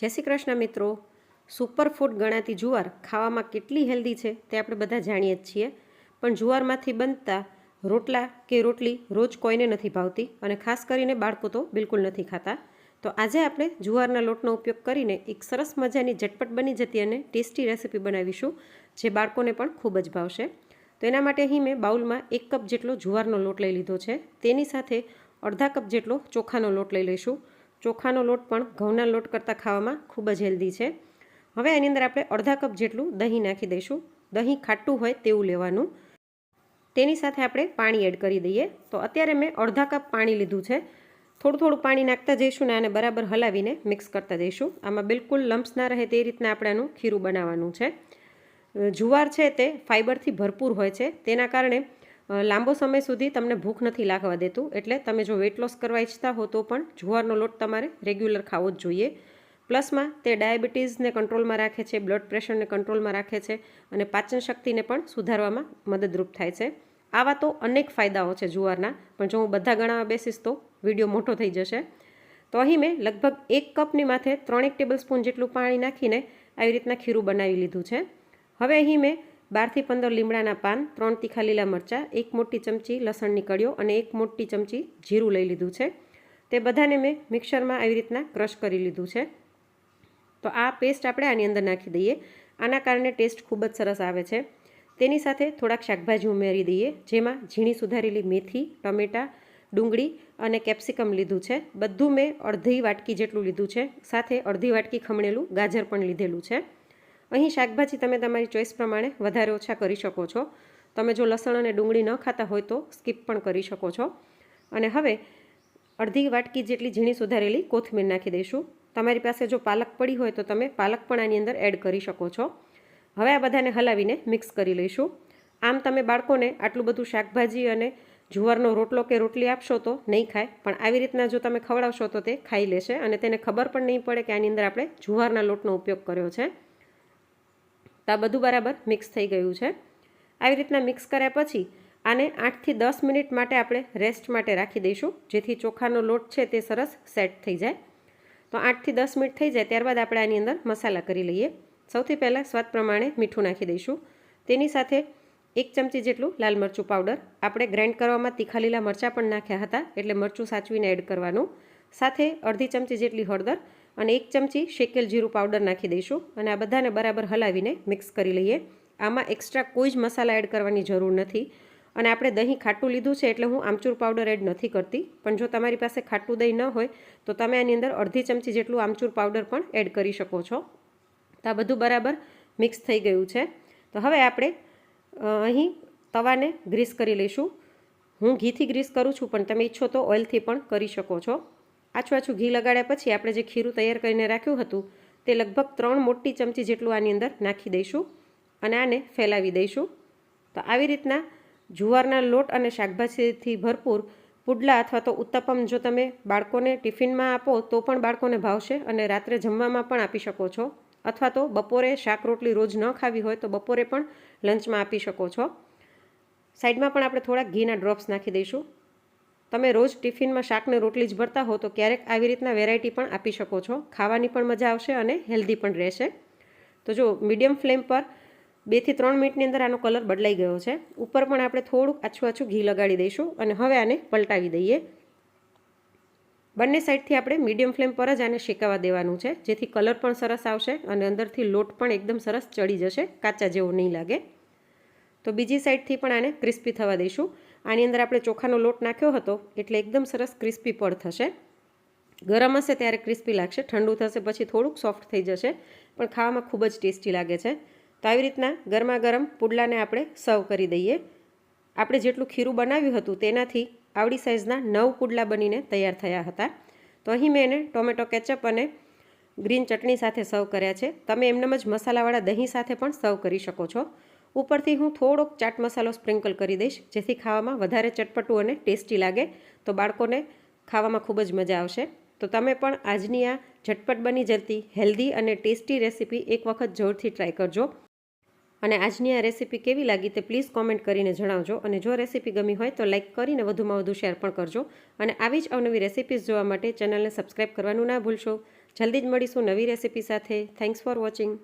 જય શ્રી કૃષ્ણ મિત્રો. Super food ગણાતી જુવાર ખાવામાં કેટલી હેલ્ધી છે તે આપણે બધા જાણીએ જ છીએ. પણ જુવારમાંથી બનતા રોટલા કે રોટલી રોજ કોઈને નથી ભાવતી અને ખાસ કરીને બાળકો તો બિલકુલ નથી ખાતા. તો આજે આપણે જુવારના લોટનો ઉપયોગ કરીને એક સરસ મજાની ઝટપટ બની જતી અને ટેસ્ટી રેસીપી બનાવીશું, જે બાળકોને પણ ખૂબ જ ભાવશે. તો એના માટે અહીં મેં બાઉલમાં એક કપ જેટલો જુવારનો લોટ લઈ લીધો છે. તેની સાથે અડધા કપ જેટલો ચોખાનો લોટ લઈ લઈશું. ચોખાનો લોટ પણ ઘઉંના લોટ કરતાં ખાવામાં ખૂબ જ હેલ્ધી છે. હવે એની અંદર આપણે અડધા કપ જેટલું દહીં નાખી દઈશું. દહીં ખાટું હોય તેવું લેવાનું. તેની સાથે આપણે પાણી એડ કરી દઈએ. તો અત્યારે મેં અડધા કપ પાણી લીધું છે. થોડું થોડું પાણી નાખતા જઈશું ને આને બરાબર હલાવીને મિક્સ કરતા જઈશું. આમાં બિલકુલ લમ્સ ના રહે તે રીતના આપણે આનું ખીરું બનાવવાનું છે. જુવાર છે તે ફાઇબરથી ભરપૂર હોય છે. તેના કારણે લાંબો સમય સુધી તમને ભૂખ નથી લાગવા દેતું, એટલે તમે જો વેટ લોસ કરવા ઈચ્છતા હો તો પણ જુવારનો લોટ તમારે રેગ્યુલર ખાવો જ જોઈએ. પ્લસમાં તે ડાયાબિટીસને કંટ્રોલમાં રાખે છે, બ્લડ પ્રેશરને કંટ્રોલમાં રાખે છે અને પાચન શક્તિને પણ સુધારવામાં મદદરૂપ થાય છે. આવા તો અનેક ફાયદાઓ છે જુવારના, પણ જો હું બધા ગણાવવા બેસીશ તો વીડિયો મોટો થઈ જશે. તો અહીં મેં લગભગ એક કપની માથે ત્રણેક ટેબલ સ્પૂન જેટલું પાણી નાખીને આવી રીતના ખીરું બનાવી લીધું છે. હવે અહીં મેં બારથી પંદર લીમડાના પાન ત્રણ તીખા લીલા મરચાં, એક મોટી ચમચી લસણની કળીઓ અને એક મોટી ચમચી જીરું લઈ લીધું છે. તે બધાને મેં મિક્સરમાં આવી રીતના ક્રશ કરી લીધું છે. તો આ પેસ્ટ આપણે આની અંદર નાખી દઈએ. આના કારણે ટેસ્ટ ખૂબ જ સરસ આવે છે. તેની સાથે થોડાક શાકભાજી ઉમેરી દઈએ, જેમાં ઝીણી સુધારેલી મેથી, ટમેટાં, ડુંગળી અને કેપ્સિકમ લીધું છે. બધું મેં અડધી વાટકી જેટલું લીધું છે. સાથે અડધી વાટકી ખમણેલું ગાજર પણ લીધેલું છે. અહીં શાકભાજી તમે તમારી ચોઈસ પ્રમાણે વધારે ઓછા કરી શકો છો. તમે જો લસણ અને ડુંગળી ન ખાતા હોય તો સ્કીપ પણ કરી શકો છો. અને હવે અડધી વાટકી જેટલી ઝીણી સુધારેલી કોથમીર નાખી દઈશું. તમારી પાસે જો પાલક પડી હોય તો તમે પાલક પણ આની અંદર એડ કરી શકો છો. હવે આ બધાને હલાવીને મિક્સ કરી લઈશું. આમ તમે બાળકોને આટલું બધું શાકભાજી અને જુવારનો રોટલો કે રોટલી આપશો તો નહીં ખાય, પણ આવી રીતના જો તમે ખવડાવશો તો તે ખાઈ લેશે અને તેને ખબર પણ નહીં પડે કે આની અંદર આપણે જુવારના લોટનો ઉપયોગ કર્યો છે. તો આ બધું બરાબર મિક્સ થઈ ગયું છે. આવી રીતના મિક્સ કર્યા પછી આને આઠથી દસ મિનિટ માટે આપણે રેસ્ટ માટે રાખી દઈશું. જેથી ચોખાનો લોટ છે તે સરસ સેટ થઈ જાય. તો આઠથી દસ મિનિટ થઈ જાય ત્યારબાદ આપણે આની અંદર મસાલા કરી લઈએ. સૌથી પહેલાં સ્વાદ પ્રમાણે મીઠું નાખી દઈશું. તેની સાથે એક ચમચી જેટલું લાલ મરચું પાવડર આપણે ગ્રાઇન્ડ કરવામાં તીખા લીલા મરચાં પણ નાખ્યા હતા એટલે મરચું સાચવીને એડ કરવાનું. સાથે અડધી ચમચી જેટલી હળદર. અને એક ચમચી શેકેલ જીરું પાવડર નાખી દઈશું અને આ બધાને બરાબર હલાવીને મિક્સ કરી લઈએ. આમાં એક્સ્ટ્રા કોઈ જ મસાલા એડ કરવાની જરૂર નથી. અને આપણે દહીં ખાટું લીધું છે એટલે હું આમચૂર પાવડર એડ નથી કરતી. પણ જો તમારી પાસે ખાટું દહીં ન હોય, તો તમે આની અંદર અડધી ચમચી જેટલું આમચૂર પાવડર પણ એડ કરી શકો છો. તો આ બધું બરાબર મિક્સ થઈ ગયું છે. તો હવે આપણે અહીં તવાને ગ્રીસ કરી લઈશું. હું ઘીથી ગ્રીસ કરું છું, પણ તમે ઈચ્છો તો ઓઇલથી પણ કરી શકો છો. આછું આછું ઘી લગાડ્યા પછી આપણે જે ખીરું તૈયાર કરીને રાખ્યું હતું, તે લગભગ ત્રણ મોટી ચમચી જેટલું આની અંદર નાખી દઈશું અને આને ફેલાવી દઈશું. તો આવી રીતના જુવારના લોટ અને શાકભાજીથી ભરપૂર પુડલા અથવા તો ઉત્તપમ જો તમે બાળકોને ટિફિનમાં આપો, તો પણ બાળકોને ભાવશે અને રાત્રે જમવામાં પણ આપી શકો છો. અથવા તો બપોરે શાક રોટલી રોજ ન ખાવી હોય, તો બપોરે પણ લંચમાં આપી શકો છો. સાઈડમાં પણ આપણે થોડાક ઘીના ડ્રોપ્સ નાખી દઈશું. તમે રોજ ટિફિનમાં શાકને રોટલી જ ભરતા હો, તો ક્યારેક આવી રીતના વેરાયટી પણ આપી શકો છો. ખાવાની પણ મજા આવશે અને હેલ્ધી પણ રહેશે. તો જો મીડિયમ ફ્લેમ પર બેથી ત્રણ મિનિટની અંદર આનો કલર બદલાઈ ગયો છે. ઉપર પણ આપણે થોડુંક આછું આછું ઘી લગાડી દઈશું અને હવે આને પલટાવી દઈએ. બંને સાઈડથી આપણે મીડિયમ ફ્લેમ પર જ આને શેકાવા દેવાનું છે. જેથી કલર પણ સરસ આવશે અને અંદરથી લોટ પણ એકદમ સરસ ચડી જશે, કાચા જેવો નહીં લાગે. તો બીજી સાઈડથી પણ આને ક્રિસ્પી થવા દઈશું. આની અંદર આપણે ચોખાનો લોટ નાખ્યો હતો, એટલે એકદમ સરસ ક્રિસ્પી પડ થશે. ગરમ હશે ત્યારે ક્રિસ્પી લાગશે, ઠંડુ થશે પછી થોડુંક સોફ્ટ થઈ જશે, પણ ખાવામાં ખૂબ જ ટેસ્ટી લાગે છે. તો આવી રીતના ગરમા ગરમ પુડલાને આપણે સર્વ કરી દઈએ. આપણે જેટલું ખીરું બનાવ્યું હતું તેનાથી આવડી સાઇઝના નવ પુડલા બનીને તૈયાર થયા હતા. તો અહીં મેં એને ટોમેટો કેચઅપ અને ગ્રીન ચટણી સાથે સર્વ કર્યા છે. તમે એમનેમ જ મસાલાવાળા દહીં સાથે પણ સર્વ કરી શકો છો. ઉપરથી હું થોડોક ચાટ મસાલો સ્પ્રિંકલ કરી દઈશ, જેથી ખાવામાં વધારે ચટપટું અને ટેસ્ટી લાગે. તો બાળકોને ખાવામાં ખૂબ જ મજા આવશે. તો તમે પણ આજની આ ઝટપટ બની જતી હેલ્ધી અને ટેસ્ટી રેસીપી એક વખત જરૂરથી ટ્રાય કરજો. અને આજની આ રેસીપી કેવી લાગી તે પ્લીઝ કોમેન્ટ કરીને જણાવજો. અને જો રેસીપી ગમી હોય તો લાઇક કરીને વધુમાં વધુ શેર પણ કરજો. અને આવી જ અવનવી રેસીપીઝ જોવા માટે ચેનલને સબસ્ક્રાઈબ કરવાનું ના ભૂલશો. જલ્દી જ મળીશું નવી રેસીપી સાથે. Thanks for watching.